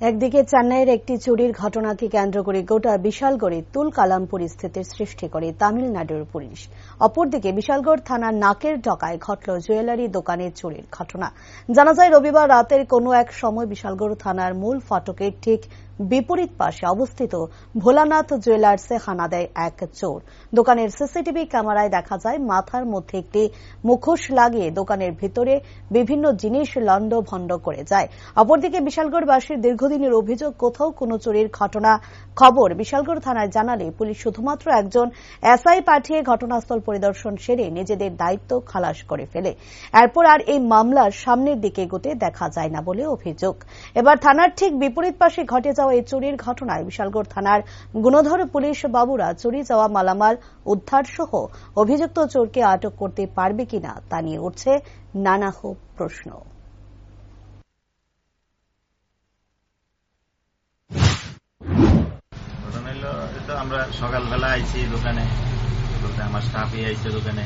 একদিকে চেন্নাইয়ের একটি চুরির ঘটনাকে কেন্দ্র করে গোটা বিশালগড়ে তুলকালাম পরিস্থিতির সৃষ্টি করে তামিলনাড়ুর পুলিশ। অপরদিকে বিশালগড় থানার নাকের ডকায় ঘটল জুয়েলারি দোকানে চুরির ঘটনা। জানা যায়, রবিবার রাতের কোনো এক সময় বিশালগড় থানার মূল ফটকের ঠিক বিপরীত পাশে অবস্থিত ভোলানাথ জুয়েলার্সে হানা দেয় এক চোর। দোকানের সিসিটিভি ক্যামেরায় দেখা যায়, মাথার মধ্যে একটি মুখোশ লাগিয়ে দোকানের ভিতরে বিভিন্ন জিনিস লন্ড ভন্ড করে যায়। অপরদিকে বিশালগড়বাসীর দীর্ঘদিনের অভিযোগ, কোথাও কোনো চুরির ঘটনা খবর। বিশালগড় থানায় জানালে পুলিশ শুধুমাত্র একজন এসআই পাঠিয়ে ঘটনাস্থল পরিদর্শন সেরে নিজেদের দায়িত্ব খালাস করে ফেলে। এরপর আর এই মামলার সামনের দিকে এগোতে দেখা যায় না বলে অভিযোগ। এবার থানার ঠিক বিপরীত পাশে ঘটে যাওয়া এই চুরির ঘটনায় বিশালগড় থানার গুণধর পুলিশ বাবুরা চুরি যাওয়া মালামাল উদ্ধার সহ অভিযুক্ত চোরকে আটক করতে পারবে কিনা তা নিয়ে উঠছে নানা প্রশ্ন। আমরা সকালবেলা আইছি দোকানে। আমার স্টাফই আইছে দোকানে।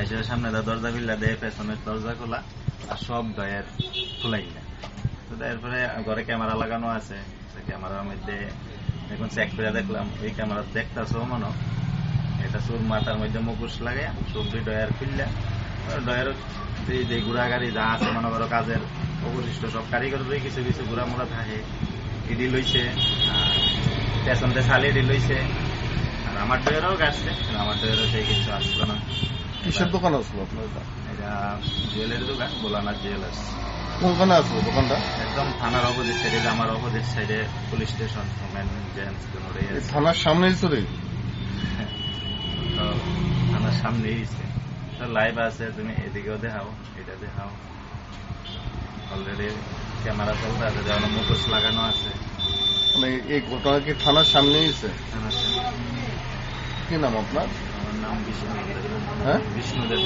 এসে সামনে দরজা বিল্লা দেয় দরজা খোলা, আর সব দয়ের খোলাই। না তো তারপরে ঘরে ক্যামেরা লাগানো আছে। ক্যামেরার মধ্যে এখন চেক করে দেখলাম ওই ক্যামেরা দেখতেছো মনে? এটা চোর মাথার মধ্যে মুখোশ লাগে সবজি ডয়ার খুললে ডয়ার যে ঘোড়া গাড়ি যা আছে মনে করো কাজের অবশিষ্ট সব কারিগর কিছু কিছু ঘোড়া মোড়া থাকে ইডি লইছে আর পেছনতে শালিডি লইছে আর আমার ডয়ারও গাছছে আমার ডয়েরও সেই কিছু আসলো না। কিসের দোকান আসলো আপনার? এটা? জুয়েলারি দোকান বোলানাথ জুয়েলার্স। কোনখানে আসলো দোকানটা? একদম থানার অপোজিট সাইডে আমার অপোজিট সাইডে পুলিশ স্টেশন আছে। থানার সামনেই তো থানার সামনেই তো লাইভ আছে তুমি এদিকেও দেখাও এটা দেখাও। অলরেডি ক্যামেরা চলতে আছে যেমন মুখোশ লাগানো আছে। মানে এই ঘটনা কি থানার সামনেই থানার সামনে। কি নাম আপনার? আমার নাম বিষ্ণু। হ্যাঁ? বিষ্ণু দেব।